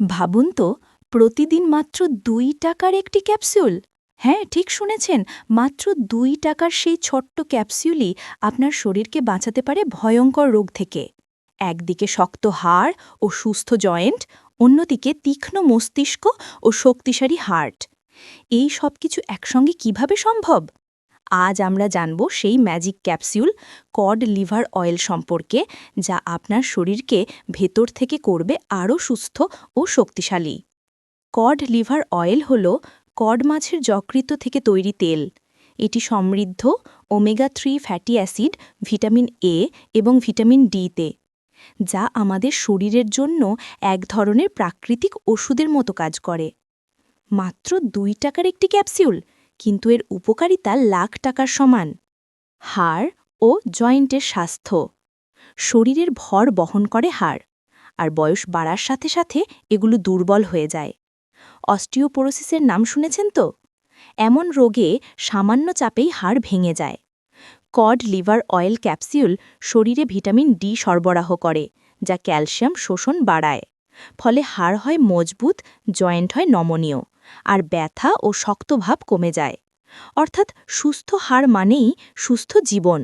ভাবুন তো, প্রতিদিন মাত্র দুই টাকার একটি ক্যাপসুল। হ্যাঁ ঠিক শুনেছেন, মাত্র দুই টাকার সেই ছোট্ট ক্যাপসুলই আপনার শরীরকে বাঁচাতে পারে ভয়ঙ্কর রোগ থেকে। একদিকে শক্ত হাড় ও সুস্থ জয়েন্ট, অন্যদিকে তীক্ষ্ণ মস্তিষ্ক ও শক্তিশালী হার্ট। এই সব কিছু একসঙ্গে কীভাবে সম্ভব? আজ আমরা জানব সেই magic capsule cod liver oil সম্পর্কে, যা আপনার শরীরকে ভেতর থেকে করবে আরও সুস্থ ও শক্তিশালী। কড লিভার অয়েল হল কড মাছের যকৃত থেকে তৈরি তেল। এটি সমৃদ্ধ omega three fatty acid vitamin A এবং ভিটামিন ডিতে যা আমাদের শরীরের জন্য এক ধরনের প্রাকৃতিক ওষুধের মতো কাজ করে। মাত্র দুই টাকার একটি ক্যাপসুল কিন্তু এর উপকারিতা লাখ টাকার সমান। হাড় ও জয়েন্টের স্বাস্থ্য। শরীরের ভর বহন করে হাড়, আর বয়স বাড়ার সাথে সাথে এগুলো দুর্বল হয়ে যায়। অস্টিওপোরোসিসের নাম শুনেছেন তো? এমন রোগে সামান্য চাপেই হাড় ভেঙে যায়। কড, লিভার অয়েল ক্যাপসিউল শরীরে ভিটামিন ডি সরবরাহ করে, যা ক্যালসিয়াম শোষণ বাড়ায়। ফলে হাড় হয় মজবুত, জয়েন্ট হয় নমনীয়। আর ব্যথা ও শক্তভাব কমে যায়। অর্থাৎ সুস্থ হার মানেই সুস্থ জীবন।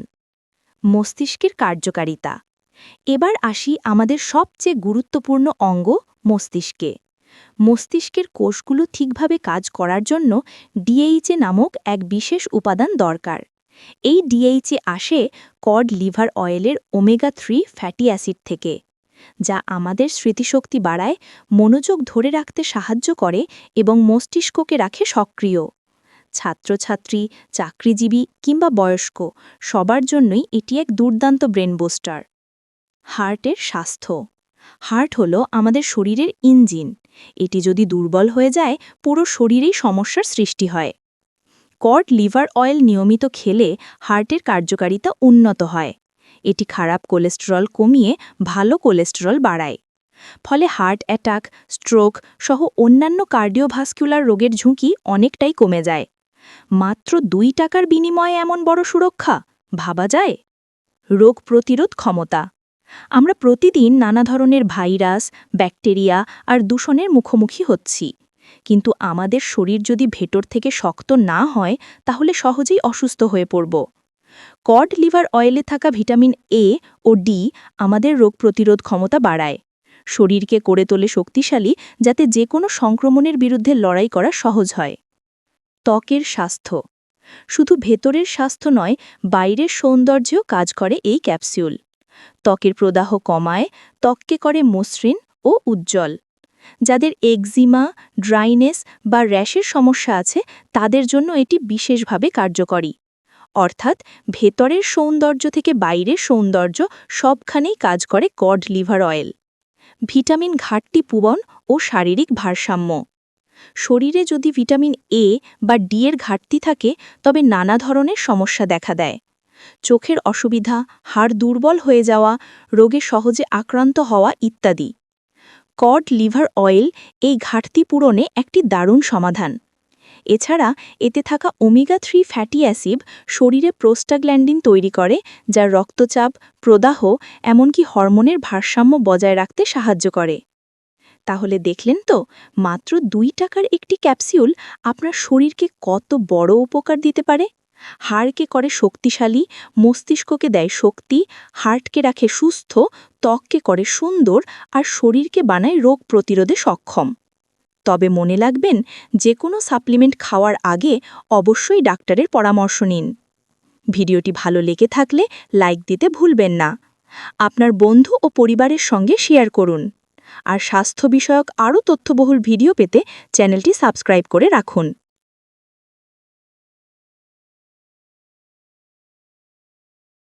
মস্তিষ্কের কার্যকারিতা। এবার আসি আমাদের সবচেয়ে গুরুত্বপূর্ণ অঙ্গ মস্তিষ্কে। মস্তিষ্কের কোষগুলো ঠিকভাবে কাজ করার জন্য ডিএইচএ নামক এক বিশেষ উপাদান দরকার। এই ডিএইচএ আসে কড লিভার অয়েলের ওমেগা থ্রি ফ্যাটি অ্যাসিড থেকে। যা আমাদের স্মৃতিশক্তি বাড়ায়, মনোযোগ ধরে রাখতে সাহায্য করে এবং মস্তিষ্ককে রাখে সক্রিয়। ছাত্রছাত্রী, চাকরিজীবী কিংবা বয়স্ক, সবার জন্যই এটি এক দুর্দান্ত ব্রেন বুস্টার। হার্টের স্বাস্থ্য। হার্ট হল আমাদের শরীরের ইঞ্জিন। এটি যদি দুর্বল হয়ে যায়, পুরো শরীরেই সমস্যার সৃষ্টি হয়। কড লিভার অয়েল নিয়মিত খেলে হার্টের কার্যকারিতা উন্নত হয়। এটি খারাপ কোলেস্টেরল কমিয়ে ভালো কোলেস্টেরল বাড়ায়। ফলে হার্ট অ্যাটাক, স্ট্রোক সহ অন্যান্য কার্ডিওভাস্কুলার রোগের ঝুঁকি অনেকটাই কমে যায়। মাত্র দুই টাকার বিনিময়ে এমন বড় সুরক্ষা? ভাবা যায়? রোগ প্রতিরোধ ক্ষমতা। আমরা প্রতিদিন নানা ধরনের ভাইরাস, ব্যাকটেরিয়া আর দূষণের মুখোমুখি হচ্ছি। কিন্তু আমাদের শরীর যদি ভেতর থেকে শক্ত না হয়, তাহলে সহজেই অসুস্থ হয়ে পড়ব। কড লিভার অয়েলে থাকা ভিটামিন এ ও ডি আমাদের রোগ প্রতিরোধ ক্ষমতা বাড়ায়। শরীরকে করে তোলে শক্তিশালী যাতে যে কোনো সংক্রমণের বিরুদ্ধে লড়াই করা সহজ হয়। ত্বকের স্বাস্থ্য। শুধু ভেতরের স্বাস্থ্য নয়, বাইরের সৌন্দর্যেও কাজ করে এই ক্যাপসিউল। ত্বকের প্রদাহ কমায়, ত্বককে করে মসৃণ ও উজ্জ্বল। যাদের এক্সিমা ড্রাইনেস বা র্যাশের সমস্যা আছে, তাদের জন্য এটি বিশেষভাবে কার্যকরী। অর্থাৎ ভেতরের সৌন্দর্য থেকে বাইরের সৌন্দর্য সবখানেই কাজ করে কড লিভার অয়েল। ভিটামিন ঘাটতি পূরণ ও শারীরিক ভারসাম্য। শরীরে যদি ভিটামিন এ বা ডি এর ঘাটতি থাকে, তবে নানা ধরনের সমস্যা দেখা দেয়। চোখের অসুবিধা, হাড় দুর্বল হয়ে যাওয়া, রোগে সহজে আক্রান্ত হওয়া ইত্যাদি। কড লিভার অয়েল এই ঘাটতি পূরণে একটি দারুণ সমাধান। এছাড়া এতে থাকা ওমেগা থ্রি ফ্যাটি অ্যাসিড শরীরে প্রোস্টাগ্ল্যান্ডিন তৈরি করে যা রক্তচাপ, প্রদাহ, এমনকি হরমোনের ভারসাম্য বজায় রাখতে সাহায্য করে। তাহলে দেখলেন তো, মাত্র দুই টাকার একটি ক্যাপসিউল আপনার শরীরকে কত বড় উপকার দিতে পারে? হাড়কে করে শক্তিশালী, মস্তিষ্ককে দেয় শক্তি, হার্টকে রাখে সুস্থ, ত্বককে করে সুন্দর, আর শরীরকে বানায় রোগ প্রতিরোধে সক্ষম। তবে মনে লাগবেন যে কোনো সাপ্লিমেন্ট খাওয়ার আগে অবশ্যই ডাক্তারের পরামর্শ নিন। ভিডিওটি ভালো লেগে থাকলে লাইক দিতে ভুলবেন না। আপনার বন্ধু ও পরিবারের সঙ্গে শেয়ার করুন। আর স্বাস্থ্য বিষয়ক আরও তথ্যবহুল ভিডিও পেতে চ্যানেলটি সাবস্ক্রাইব করে রাখুন।